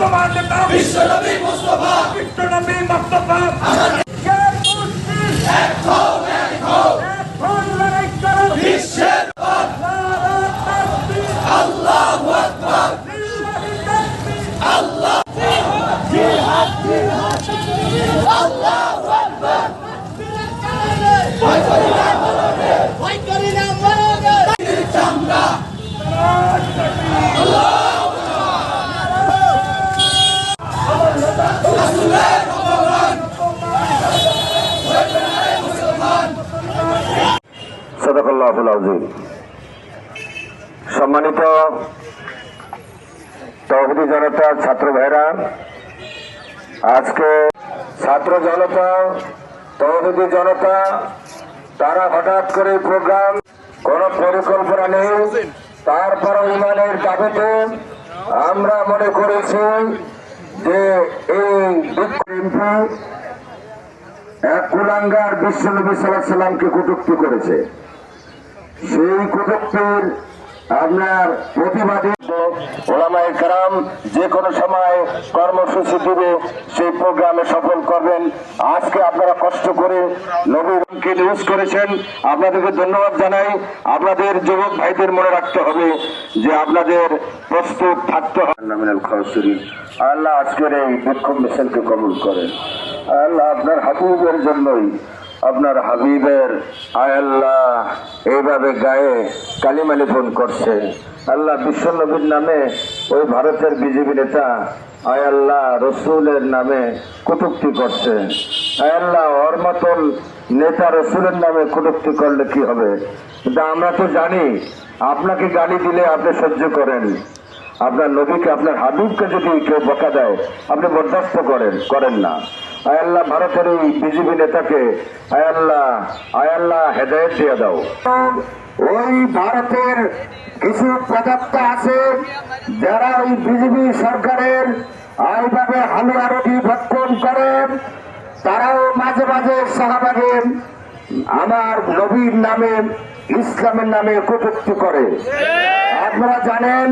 मुस्तफा लिखा विश्व नबी मुस्तफा विश्व नबी मुस्तफा সম্মানিত তহবিলি জনতা ছাত্র ভাইরা, আজকে ছাত্র জনতা, তহবিলি জনতা, তারা হঠাৎ করে প্রোগ্রাম, কোন পরিকল্পনা নেই। তারপর ইমানের দাবিতে আমরা মনে করেছি যে এই বিক্ষোভ এক কুলাঙ্গার বিশ্বনবী সাল্লাহ সাল্লামকে কটুক্তি করেছে। সেই কটুক্তির আপনার প্রতিবাদী ওলামাই কারাম, যে কোনো সময় কর্মসূচি দিবে, সেই প্রোগ্রামে সফল করবেন। আজকে আপনারা কষ্ট করে নবীনকে নিউজ করেছেন। আপনাদেরকে ধন্যবাদ জানাই। আপনাদের যুবক ভাইদের মনে রাখতে হবে যে আপনাদের প্রস্তুত থাকতে হবে। আল্লাহ আজকের এই বিক্ষোভ মিছিলকে কবুল করেন। আল্লাহ আপনার হাবিবের জন্যই, আপনার হাবিবের আয় আল্লাহ এইভাবে গায়ে কালিমালি ফোন করছে। আল্লাহ বিশ্বনবীর নামে ওই ভারতের বিজেপি নেতা, আয় আল্লাহ রসুলের নামে কটুক্তি করছে। আয় আল্লাহ, ওর মতন নেতা রসুলের নামে কটুক্তি করলে কি হবে? কিন্তু আমরা তো জানি, আপনাকে গালি দিলে আপনি সহ্য করেন। আপনার নবীকে, আপনার হাবিবকে যদি কেউ বকা দেয়, আপনি বরদাস্ত করেন করেন না। আয়াল্লাহ ভারতের এই বিজেপি নেতাকে আয়াল্লাহ আয়াল্লাহ হেদায়ত দিয়ে দাও। ওই ভারতের কিছু পদার্থ আছে, যারা ওই বিজেপি সরকারের এইভাবে হালুয়া রুটি ভক্ষণ করেন, তারাও মাঝে মাঝে শাহবাগে আমার নবীর নামে, ইসলামের নামে কটূক্তি করে। আপনারা জানেন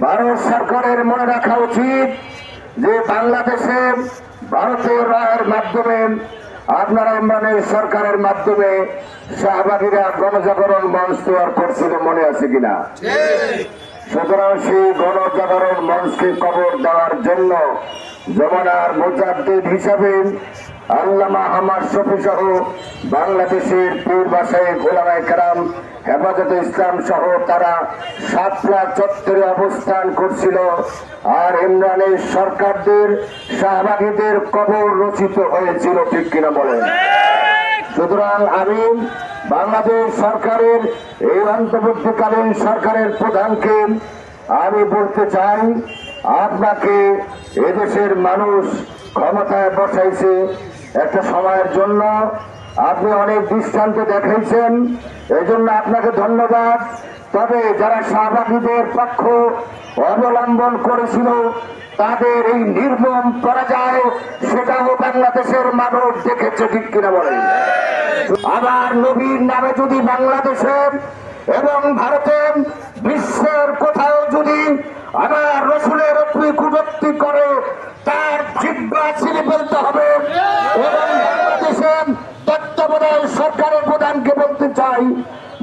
ভারত সরকারের মনে রাখা উচিত যে বাংলাদেশে ভারতের রায়ের মাধ্যমে আপনারা ইমরানের সরকারের মাধ্যমে শাহবাগীরা গণজাগরণ মঞ্চ তৈরি করছিল মনে আছে কিনা? সুতরাং সেই গণজাগরণ মঞ্চকে কবর দেওয়ার জন্য জমানার মুজাদ্দিদ হিসাবে আল্লামা হামার শফি সহ বাংলাদেশের পীর বাসায় গোলামায় কারাম হেফাজতে ইসলাম সহ তারা সাতলা চত্বরে অবস্থান করছিল। আর ইমরানের সরকারদের শাহবাগীদের কবর রচিত হয়েছিল, ঠিক কিনা বলেন? সুতরাং আমি বাংলাদেশ সরকারের, এই অন্তর্বর্তীকালীন সরকারের প্রধানকে আমি বলতে চাই, আপনাকে এদেশের মানুষ ক্ষমতায় বসাইছে একটা সময়ের জন্য। আপনি অনেক দৃষ্টান্ত দেখাইছেন এই জন্য আপনাকে ধন্যবাদ। তবে যারা শাহবাগীদের পক্ষ অবলম্বন করেছিল, তাদের এই নির্মম পরাজয় সেটাও বাংলাদেশের মানুষ দেখেছে, ঠিক কিনা বলেন? আবার নবীর নামে যদি বাংলাদেশের এবং ভারতের বিশ্বের কোথাও যদি আবার রসুলের উপরে কুটক্তি করে তার জিব্বা ছিঁড়ে ফেলতে হবে এবং বাংলাদেশের তত্ত্বাবধায়ক সরকারের প্রধানকে বলতে চাই,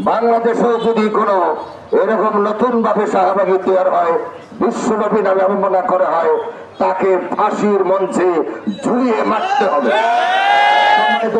বাংলাদেশেও যদি কোনো এরকম নতুন ভাবে শাহবাগী তৈরি হয়, বিশ্বব্যাপী নামে অবমাননা করা হয়, তাকে ফাঁসির মঞ্চে ঝুলিয়ে মারতে হবে।